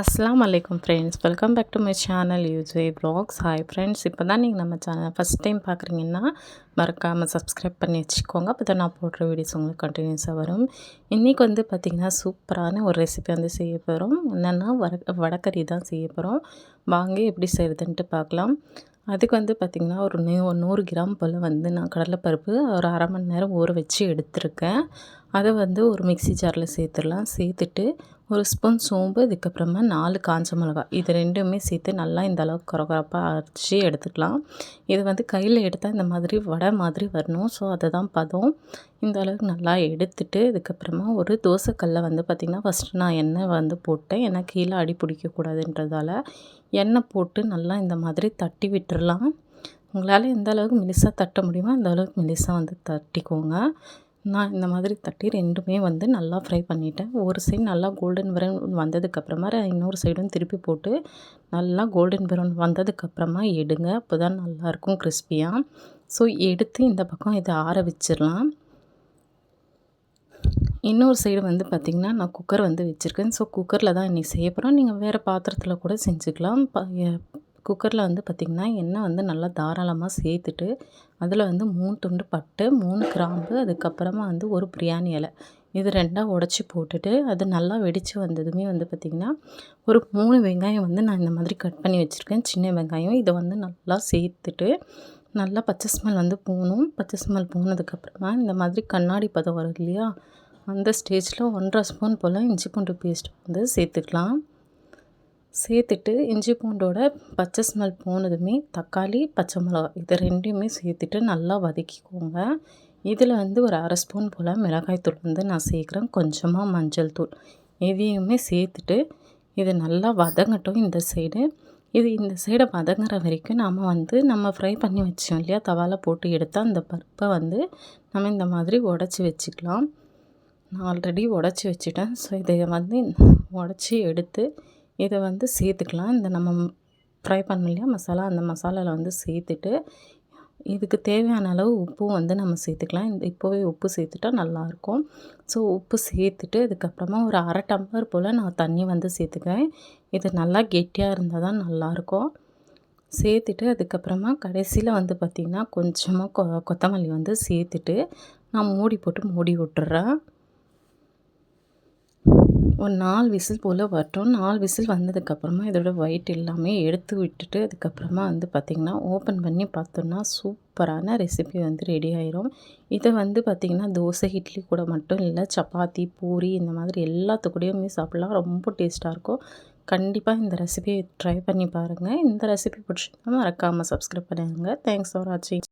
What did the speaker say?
அஸ்லாம் வலைக்கம் friends welcome back to my channel U J blogs hi friends இப்போ தான் நீங்கள் நம்ம சேனல் ஃபஸ்ட் டைம் பார்க்குறீங்கன்னா மறக்காமல் சப்ஸ்கிரைப் பண்ணி வச்சுக்கோங்க. அப்போ தான் நான் போடுற வீடியோஸ் உங்களுக்கு கண்டினியூஸாக வரும். இன்றைக்கி வந்து பார்த்திங்கன்னா சூப்பரான ஒரு ரெசிபி வந்து செய்ய போகிறோம் என்னென்னா வர வடக்கறி தான் செய்ய போகிறோம் வாங்க எப்படி செய்கிறதுன்ட்டு பார்க்கலாம். அதுக்கு வந்து பார்த்திங்கன்னா ஒரு நூ நூறு கிராம் போல் வந்து நான் கடலைப்பருப்பு ஒரு அரை மணி நேரம் ஊற வச்சு எடுத்திருக்கேன். அதை வந்து ஒரு மிக்சி ஜாரில் சேர்த்துடலாம். சேர்த்துட்டு ஒரு ஸ்பூன் சோம்பு இதுக்கப்புறமா நாலு காஞ்ச மிளகா இது ரெண்டுமே சேர்த்து நல்லா இந்த அளவுக்கு குறகுறப்பாக அரைச்சி எடுத்துக்கலாம். இது வந்து கையில் எடுத்தால் இந்த மாதிரி வடை மாதிரி வரணும். ஸோ அதை தான் பதம். இந்த அளவுக்கு நல்லா எடுத்துட்டு இதுக்கப்புறமா ஒரு தோசைக்கல்லை வந்து பார்த்திங்கன்னா ஃபஸ்ட்டு நான் எண்ணெய் வந்து போட்டேன். ஏன்னா கீழே அடி பிடிக்கக்கூடாதுன்றதால எண்ணெய் போட்டு நல்லா இந்த மாதிரி தட்டி விட்டுறலாம். உங்களால் எந்த அளவுக்கு மெலிசாக தட்ட முடியுமோ அந்த அளவுக்கு மெலிசாக வந்து தட்டிக்கோங்க. நான் இந்த மாதிரி தட்டி ரெண்டுமே வந்து நல்லா ஃப்ரை பண்ணிவிட்டேன் ஒரு சைடு நல்லா கோல்டன் ப்ரௌன் வந்ததுக்கப்புறமா இன்னொரு சைடும் திருப்பி போட்டு நல்லா கோல்டன் ப்ரௌன் வந்ததுக்கப்புறமா எடுங்க. அப்போ தான் நல்லாயிருக்கும் கிறிஸ்பியாக ஸோ எடுத்து இந்த பக்கம் இதை ஆற வச்சிடலாம் இன்னொரு சைடு வந்து பார்த்திங்கன்னா நான் குக்கர் வந்து வச்சுருக்கேன். ஸோ குக்கரில் தான் இன்றைக்கி செய்ய போகிறோம் நீங்கள் வேறு பாத்திரத்தில் கூட செஞ்சுக்கலாம். குக்கரில் வந்து பார்த்திங்கன்னா எண்ணெய் வந்து நல்லா தாராளமாக சேர்த்துட்டு அதில் வந்து மூணு துண்டு பட்டு மூணு கிராம்பு அதுக்கப்புறமா வந்து ஒரு பிரியாணி இலை. இது ரெண்டாக உடச்சி போட்டுட்டு அது நல்லா வெடித்து வந்ததுமே வந்து பார்த்திங்கன்னா ஒரு மூணு வெங்காயம் வந்து நான் இந்த மாதிரி கட் பண்ணி வச்சுருக்கேன். சின்ன வெங்காயம். இதை வந்து நல்லா சேர்த்துட்டு நல்லா பச்சை ஸ்மெல் வந்து போகணும். பச்சை ஸ்மெல் போனதுக்கப்புறமா இந்த மாதிரி கண்ணாடி பதம் வரும் இல்லையா? அந்த ஸ்டேஜில் ஒன்றரை ஸ்பூன் போல் இஞ்சி பூண்டு பேஸ்ட் வந்து சேர்த்துக்கலாம். சேர்த்துட்டு இஞ்சி பூண்டோட பச்சை ஸ்மெல் போனதுமே தக்காளி பச்சை மிளகா இது ரெண்டையுமே சேர்த்துட்டு நல்லா வதக்கிக்கோங்க. இதில் வந்து ஒரு அரை ஸ்பூன் போல் மிளகாய்த்தூள் வந்து நான் சேர்க்குறேன். கொஞ்சமாக மஞ்சள் தூள். இதையுமே சேர்த்துட்டு இது நல்லா வதங்கட்டும் இந்த சைடு இது இந்த சைடை வதங்குற வரைக்கும் நாம் வந்து நம்ம ஃப்ரை பண்ணி வச்சோம் இல்லையா தவாவில் போட்டு எடுத்தால் அந்த பருப்பை வந்து நம்ம இந்த மாதிரி உடச்சி வச்சுக்கலாம். நான் ஆல்ரெடி உடச்சி வச்சுட்டேன். ஸோ இதை வந்து உடச்சி எடுத்து இதை வந்து சேர்த்துக்கலாம். இந்த நம்ம ஃப்ரை பண்ண இல்லையா மசாலா அந்த மசாலாவில் வந்து சேர்த்துட்டு இதுக்கு தேவையான அளவு உப்பும் வந்து நம்ம சேர்த்துக்கலாம். இந்த இப்போவே உப்பு சேர்த்துட்டா நல்லாயிருக்கும். ஸோ உப்பு சேர்த்துட்டு அதுக்கப்புறமா ஒரு அரை டம்ளர் போல் நான் தண்ணி வந்து சேர்த்துக்கிறேன். இது நல்லா கெட்டியாக இருந்தால் தான் நல்லாயிருக்கும். சேர்த்துட்டு அதுக்கப்புறமா கடைசியில் வந்து பார்த்திங்கன்னா கொஞ்சமாக கொ கொத்தமல்லி வந்து சேர்த்துட்டு நான் மூடி போட்டு மூடி விட்டுறேன். ஒரு நாலு விசில் போல் வரட்டும். நாலு விசில் வந்ததுக்கப்புறமா இதோட ஒயிட் எல்லாமே எடுத்து விட்டுட்டு அதுக்கப்புறமா வந்து பார்த்திங்கன்னா ஓப்பன் பண்ணி பார்த்தோன்னா சூப்பரான ரெசிபி வந்து ரெடி ஆயிரும். இதை வந்து பார்த்திங்கன்னா தோசை இட்லி கூட மட்டும் இல்லை சப்பாத்தி பூரி இந்த மாதிரி எல்லாத்துக்கூடையுமே சாப்பிட்லாம். ரொம்ப டேஸ்ட்டாக இருக்கும். கண்டிப்பாக இந்த ரெசிபியை ட்ரை பண்ணி பாருங்கள் இந்த ரெசிபி பிடிச்சிருந்தா மறக்காமல் சப்ஸ்கிரைப் பண்ணிடுங்க. தேங்க்ஸ் ஃபார் வாட்சிங்